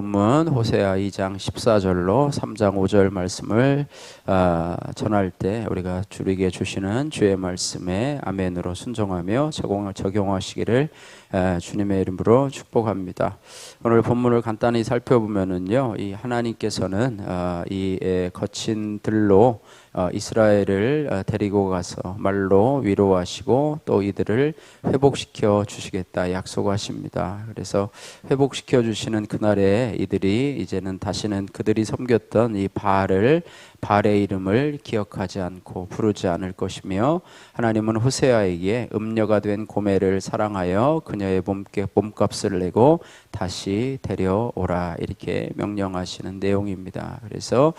본문 호세아 2장 14절로 3장 5절 말씀을 아, 전할 때 우리가 주에게 주시는 주의 말씀에 아멘으로 순종하며 적용, 적용하시기를 아, 주님의 이름으로 축복합니다. 오늘 본문을 간단히 살펴보면은요, 이 하나님께서는 아, 이 거친 들로 어, 이스라엘을 어, 데리고 가서 말로 위로하시고 또 이들을 회복시켜 주시겠다 약속하십니다. 그래서 회복시켜 주시는 그날에 이들이 이제는 다시는 그들이 섬겼던 이 바알을 발의 이름을 기억하지 않고 부르지 않을 것이며 하나님은 호세아에게 음녀가 된 고매를 사랑하여 그녀의 몸값을 내고 다시 데려오라 이렇게 명령하시는 내용입니다. 그래서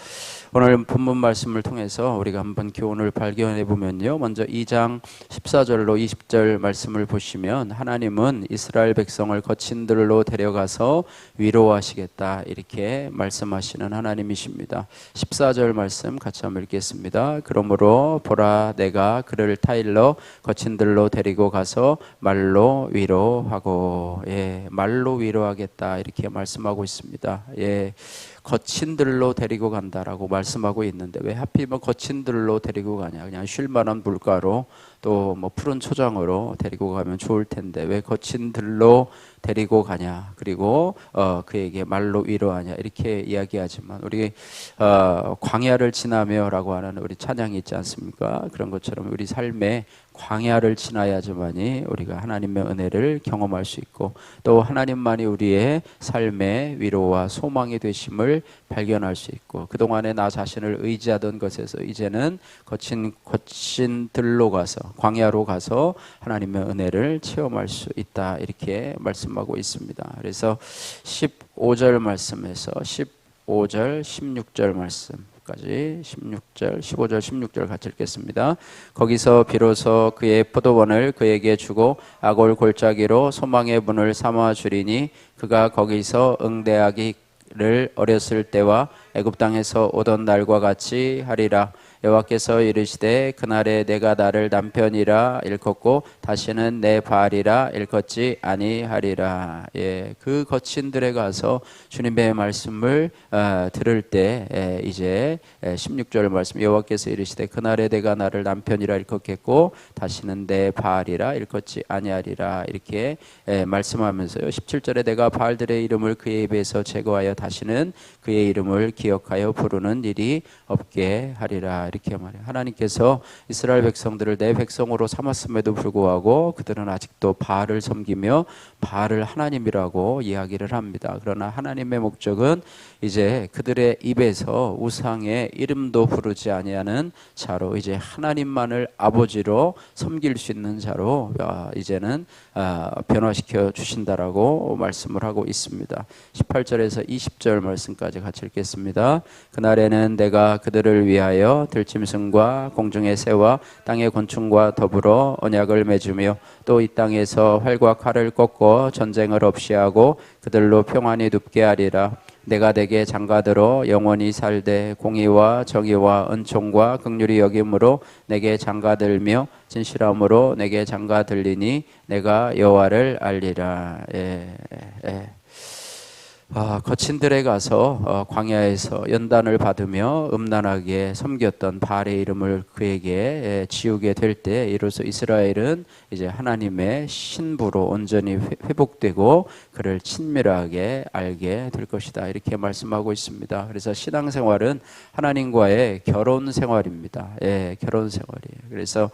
오늘 본문 말씀을 통해서 우리가 한번 교훈을 발견해 보면요. 먼저 2장 14절로 20절 말씀을 보시면 하나님은 이스라엘 백성을 거친 들로 데려가서 위로하시겠다 이렇게 말씀하시는 하나님이십니다. 14절 말씀 같이 한번 읽겠습니다. 그러므로 보라 내가 그를 타일러 거친 들로 데리고 가서 말로 위로하고 예 말로 위로하겠다 이렇게 말씀하고 있습니다. 예 거친 들로 데리고 간다라고 말씀하고 있는데 왜 하필이면 거친 들로 데리고 가냐? 그냥 쉴만한 물가로 또 뭐 푸른 초장으로 데리고 가면 좋을 텐데 왜 거친 들로 데리고 가냐? 그리고 어 그에게 말로 위로하냐? 이렇게 이야기하지만 우리 어 광야를 지나며라고 하는 우리 찬양이 있지 않습니까? 그런 것처럼 우리 삶에 광야를 지나야지만이 우리가 하나님의 은혜를 경험할 수 있고 또 하나님만이 우리의 삶의 위로와 소망이 되심을 발견할 수 있고 그동안에 나 자신을 의지하던 것에서 이제는 거친 거친 들로 가서 광야로 가서 하나님의 은혜를 체험할 수 있다 이렇게 말씀하고 있습니다. 그래서 15절 말씀에서 15절 16절 말씀 까지 16절, 15절, 16절 같이 읽겠습니다. 거기서 비로소 그의 포도원을 그에게 주고 아골 골짜기로 소망의 문을 삼아 주리니 그가 거기서 응대하기를 어렸을 때와 애굽 땅에서 오던 날과 같이 하리라. 여호와께서 이르시되 그날에 내가 나를 남편이라 일컫고 다시는 내 바알이라 일컫지 아니하리라. 예, 그 거친들에 가서 주님의 말씀을 어, 들을 때 예, 이제 16절 말씀 여호와께서 이르시되 그날에 내가 나를 남편이라 일컫겠고 다시는 내 바알이라 일컫지 아니하리라 이렇게 예, 말씀하면서요. 17절에 내가 바알들의 이름을 그의 입에서 제거하여 다시는 그의 이름을 기억하여 부르는 일이 없게 하리라. 이렇게 말해요. 하나님께서 이스라엘 백성들을 내 백성으로 삼았음에도 불구하고 그들은 아직도 바알을 섬기며 바알을 하나님이라고 이야기를 합니다. 그러나 하나님의 목적은 이제 그들의 입에서 우상의 이름도 부르지 아니하는 자로 이제 하나님만을 아버지로 섬길 수 있는 자로 아, 이제는 아, 변화시켜 주신다라고 말씀을 하고 있습니다. 18절에서 20절 말씀까지 같이 읽겠습니다. 그날에는 내가 그들을 위하여 들 짐승과 공중의 새와 땅의 곤충과 더불어 언약을 맺으며 또 이 땅에서 활과 칼을 꺾고 전쟁을 없이 하고 그들로 평안히 눕게 하리라. 내가 내게 장가들어 영원히 살되 공의와 정의와 은총과 극률이 여김으로 내게 장가들며 진실함으로 내게 장가들리니 내가 여호와를 알리라. 예, 예. 아, 거친들에 가서 어, 광야에서 연단을 받으며 음란하게 섬겼던 바알의 이름을 그에게 예, 지우게 될 때 이로써 이스라엘은 이제 하나님의 신부로 온전히 회복되고 그를 친밀하게 알게 될 것이다 이렇게 말씀하고 있습니다. 그래서 신앙생활은 하나님과의 결혼 생활입니다. 예, 결혼 생활이에요. 그래서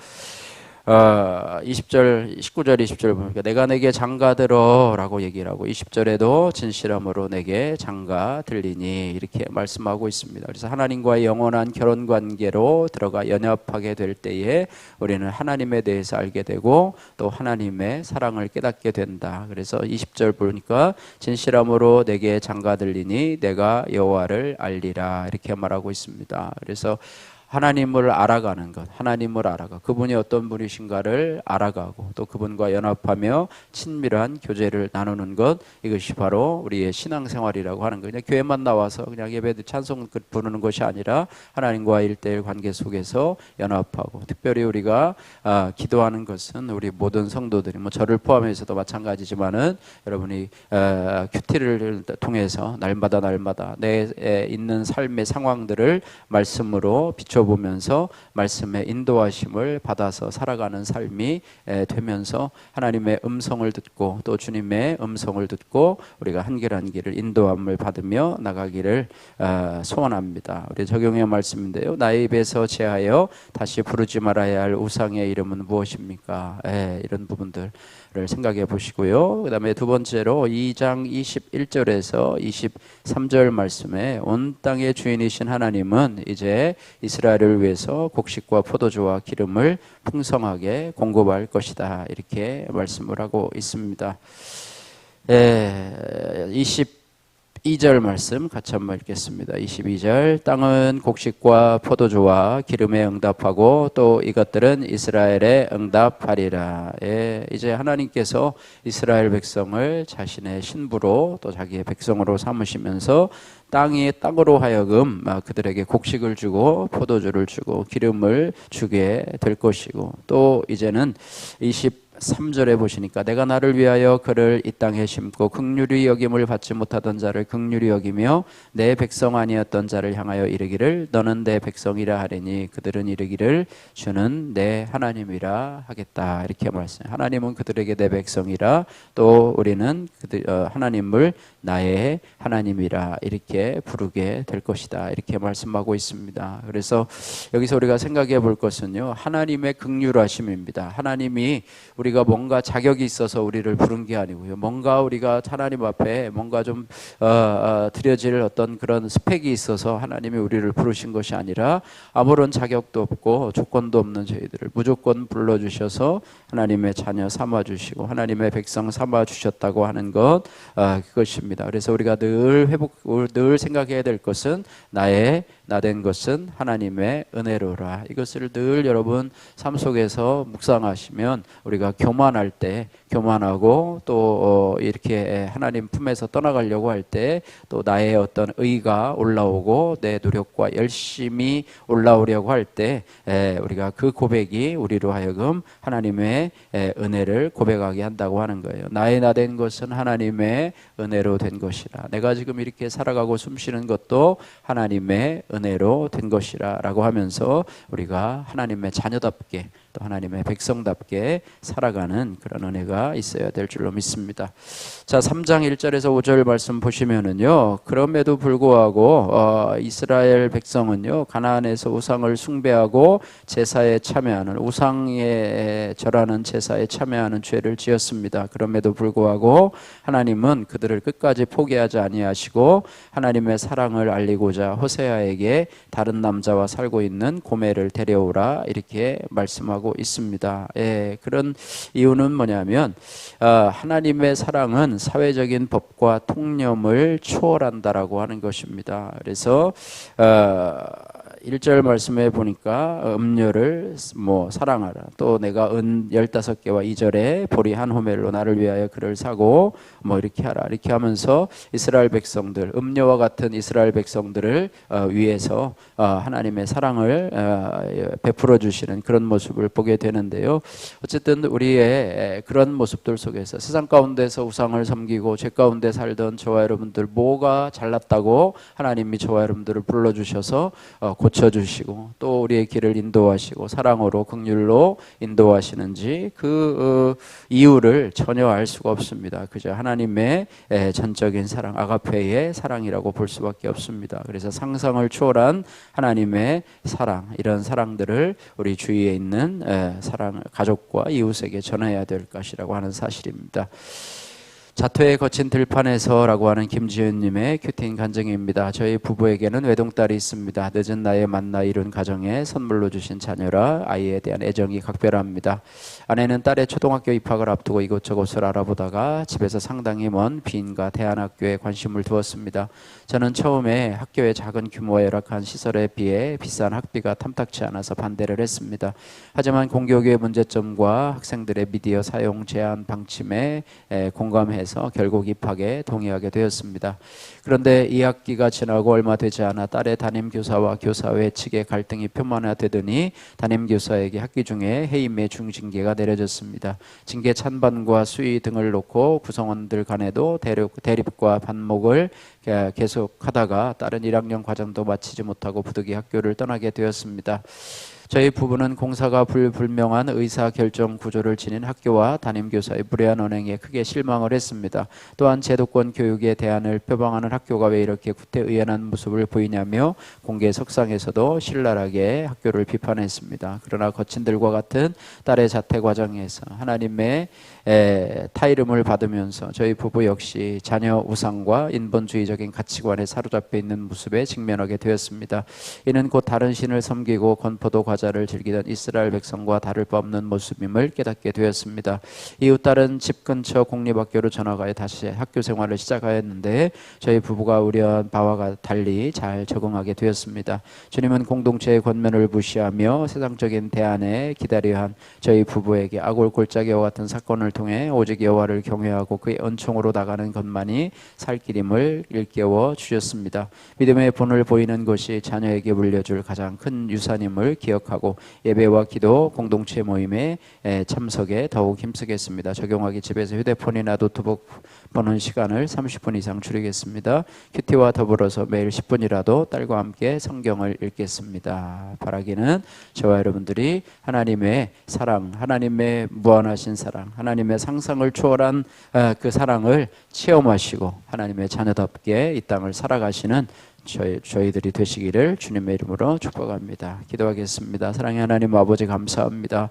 어, 20절, 19절, 20절 보니까 내가 내게 장가 들어라고 얘기를 하고 20절에도 진실함으로 내게 장가 들리니 이렇게 말씀하고 있습니다. 그래서 하나님과의 영원한 결혼 관계로 들어가 연합하게 될 때에 우리는 하나님에 대해서 알게 되고 또 하나님의 사랑을 깨닫게 된다. 그래서 20절 보니까 진실함으로 내게 장가 들리니 내가 여호와를 알리라 이렇게 말하고 있습니다. 그래서 하나님을 알아가는 것, 하나님을 알아가 그분이 어떤 분이신가를 알아가고 또 그분과 연합하며 친밀한 교제를 나누는 것 이것이 바로 우리의 신앙생활이라고 하는 거예요. 교회만 나와서 그냥 예배 찬송 부르는 것이 아니라 하나님과 일대일 관계 속에서 연합하고 특별히 우리가 아, 기도하는 것은 우리 모든 성도들이 뭐 저를 포함해서도 마찬가지지만은 여러분이 아, 큐티를 통해서 날마다 날마다 내 있는 삶의 상황들을 말씀으로 비춰 보면서 말씀의 인도하심을 받아서 살아가는 삶이 되면서 하나님의 음성을 듣고 또 주님의 음성을 듣고 우리가 한 길 한 길을 인도함을 받으며 나가기를 아, 소원합니다. 우리 적용의 말씀인데요. 나의 입에서 제하여 다시 부르지 말아야 할 우상의 이름은 무엇입니까? 예, 이런 부분들 을 생각해 보시고요. 그다음에 두 번째로 2장 21절에서 23절 말씀에 온 땅의 주인이신 하나님은 이제 이스라엘을 위해서 곡식과 포도주와 기름을 풍성하게 공급할 것이다. 이렇게 말씀을 하고 있습니다. 예, 22절 말씀 같이 한번 읽겠습니다. 22절 땅은 곡식과 포도주와 기름에 응답하고 또 이것들은 이스라엘에 응답하리라. 예, 이제 하나님께서 이스라엘 백성을 자신의 신부로 또 자기의 백성으로 삼으시면서 땅이 땅으로 하여금 그들에게 곡식을 주고 포도주를 주고 기름을 주게 될 것이고 또 이제는 20 3절에 보시니까 내가 나를 위하여 그를 이 땅에 심고 극률이 여김을 받지 못하던 자를 극률이 여기며 내 백성 아니었던 자를 향하여 이르기를 너는 내 백성이라 하리니 그들은 이르기를 주는 내 하나님이라 하겠다 이렇게 말씀해요. 하나님은 그들에게 내 백성이라 또 우리는 그들 어, 하나님을 나의 하나님이라 이렇게 부르게 될 것이다 이렇게 말씀하고 있습니다. 그래서 여기서 우리가 생각해 볼 것은요 하나님의 극률하심입니다. 하나님이 우리 우리가 뭔가 자격이 있어서 우리를 부른 게 아니고요. 뭔가 우리가 하나님 앞에 뭔가 좀 어, 어, 드려질 어떤 그런 스펙이 있어서 하나님이 우리를 부르신 것이 아니라 아무런 자격도 없고 조건도 없는 저희들을 무조건 불러주셔서 하나님의 자녀 삼아 주시고 하나님의 백성 삼아 주셨다고 하는 것 어, 그것입니다. 그래서 우리가 늘 회복 늘 생각해야 될 것은 나의 나 된 것은 하나님의 은혜로라. 이것을 늘 여러분 삶 속에서 묵상하시면 우리가 교만할 때 교만하고 또 어, 이렇게 하나님 품에서 떠나가려고 할 때 또 나의 어떤 의가 올라오고 내 노력과 열심히 올라오려고 할 때 우리가 그 고백이 우리로 하여금 하나님의 은혜를 고백하게 한다고 하는 거예요. 나의 나 된 것은 하나님의 은혜로 된 것이라. 내가 지금 이렇게 살아가고 숨쉬는 것도 하나님의 은혜로 된 것이라라고 하면서 우리가 하나님의 자녀답게 또 하나님의 백성답게 살아가는 그런 은혜가 있어야 될 줄로 믿습니다. 자, 3장 1절에서 5절 말씀 보시면은요. 그럼에도 불구하고 어, 이스라엘 백성은요. 가나안에서 우상을 숭배하고 제사에 참여하는 우상에 절하는 제사에 참여하는 죄를 지었습니다. 그럼에도 불구하고 하나님은 그들을 끝까지 포기하지 아니하시고 하나님의 사랑을 알리고자 호세아에게 다른 남자와 살고 있는 고매를 데려오라 이렇게 말씀하고 하고 있습니다. 예, 그런 이유는 뭐냐면 어, 하나님의 사랑은 사회적인 법과 통념을 초월한다라고 하는 것입니다. 그래서 어, 1절 말씀에 보니까 음료를 뭐 사랑하라. 또 내가 은 15개와 2절에 보리 한 호멜로 나를 위하여 그를 사고 뭐 이렇게 하라. 이렇게 하면서 이스라엘 백성들 음료와 같은 이스라엘 백성들을 어, 위해서 어, 하나님의 사랑을 어, 베풀어 주시는 그런 모습을 보게 되는데요. 어쨌든 우리의 그런 모습들 속에서 세상 가운데서 우상을 섬기고 죄 가운데 살던 저와 여러분들 뭐가 잘났다고 하나님이 저와 여러분들을 불러 주셔서 고쳐 고쳐주시고 또 우리의 길을 인도하시고 사랑으로 극률로 인도하시는지 그 어, 이유를 전혀 알 수가 없습니다. 그저 하나님의 전적인 사랑, 아가페의 사랑이라고 볼 수밖에 없습니다. 그래서 상상을 초월한 하나님의 사랑, 이런 사랑들을 우리 주위에 있는 사랑, 가족과 이웃에게 전해야 될 것이라고 하는 사실입니다. 자퇴에 거친 들판에서라고 하는 김지윤님의 큐팅 간증입니다. 저희 부부에게는 외동딸이 있습니다. 늦은 나이에 만나 이룬 가정에 선물로 주신 자녀라 아이에 대한 애정이 각별합니다. 아내는 딸의 초등학교 입학을 앞두고 이곳저곳을 알아보다가 집에서 상당히 먼 비인가 대안학교에 관심을 두었습니다. 저는 처음에 학교의 작은 규모와 열악한 시설에 비해 비싼 학비가 탐탁치 않아서 반대를 했습니다. 하지만 공교육의 문제점과 학생들의 미디어 사용 제한 방침에 에, 공감해 서 결국 입학에 동의하게 되었습니다. 그런데 2학기가 지나고 얼마 되지 않아 딸의 담임 교사와 교사회 측의 갈등이 표면화되더니 담임 교사에게 학기 중에 해임의 중징계가 내려졌습니다. 징계 찬반과 수위 등을 놓고 구성원들 간에도 대립, 대립과 반목을 에, 계속하다가 다른 1학년 과정도 마치지 못하고 부득이 학교를 떠나게 되었습니다. 저희 부부는 공사가 불분명한 의사 결정 구조를 지닌 학교와 담임 교사의 무례한 언행에 크게 실망을 했습니다. 또한 제도권 교육에 대안을 표방하는 학교가 왜 이렇게 구태의연한 모습을 보이냐며 공개 석상에서도 신랄하게 학교를 비판했습니다. 그러나 거친들과 같은 딸의 자퇴 과정에서 하나님의 에, 타이름을 받으면서 저희 부부 역시 자녀 우상과 인본주의적인 가치관에 사로잡혀 있는 모습에 직면하게 되었습니다. 이는 곧 다른 신을 섬기고 건포도 과자를 즐기던 이스라엘 백성과 다를 바 없는 모습임을 깨닫게 되었습니다. 이후 딸은 집 근처 공립학교로 전학하여 다시 학교 생활을 시작하였는데 저희 부부가 우려한 바와 달리 잘 적응하게 되었습니다. 주님은 공동체의 권면을 무시하며 세상적인 대안에 기다려 한 저희 부부에게 아골 골짜기와 같은 사건을 통해 오직 여호와를 경외하고 그의 은총으로 나가는 것만이 살 길임을 일깨워 주셨습니다. 믿음의 본을 보이는 것이 자녀에게 물려줄 가장 큰 유산임을 기억하고 예배와 기도 공동체 모임에 참석에 더욱 힘쓰겠습니다. 적용하기 집에서 휴대폰이나 노트북 보는 시간을 30분 이상 줄이겠습니다. 큐티와 더불어서 매일 10분이라도 딸과 함께 성경을 읽겠습니다. 바라기는 저와 여러분들이 하나님의 사랑, 하나님의 무한하신 사랑, 하나님의 상상을 초월한 어, 그 사랑을 체험하시고 하나님의 자녀답게 이 땅을 살아가시는 저희, 저희들이 되시기를 주님의 이름으로 축복합니다. 기도하겠습니다. 사랑의 하나님 아버지 감사합니다.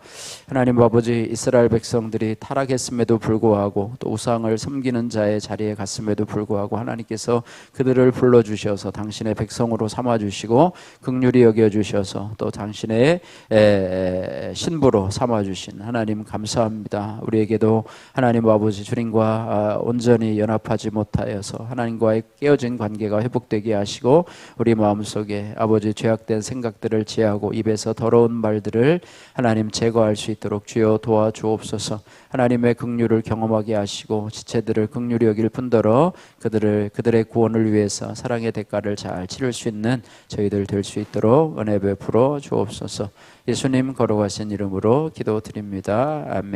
하나님 아버지 이스라엘 백성들이 타락했음에도 불구하고 또 우상을 섬기는 자의 자리에 갔음에도 불구하고 하나님께서 그들을 불러주셔서 당신의 백성으로 삼아주시고 극률이 여겨주셔서 또 당신의 에, 신부로 삼아주신 하나님 감사합니다. 우리에게도 하나님 아버지 주님과 아, 온전히 연합하지 못하여서 하나님과의 깨어진 관계가 회복되게 하시고 하시고 우리 마음속에 아버지 죄악된 생각들을 제하고 입에서 더러운 말들을 하나님 제거할 수 있도록 주여 도와주옵소서. 하나님의 긍휼을 경험하게 하시고 지체들을 긍휼히 여길 뿐더러 그들을 그들의 구원을 위해서 사랑의 대가를 잘 치를 수 있는 저희들 될 수 있도록 은혜 베풀어 주옵소서. 예수님 걸어가신 이름으로 기도드립니다. 아멘.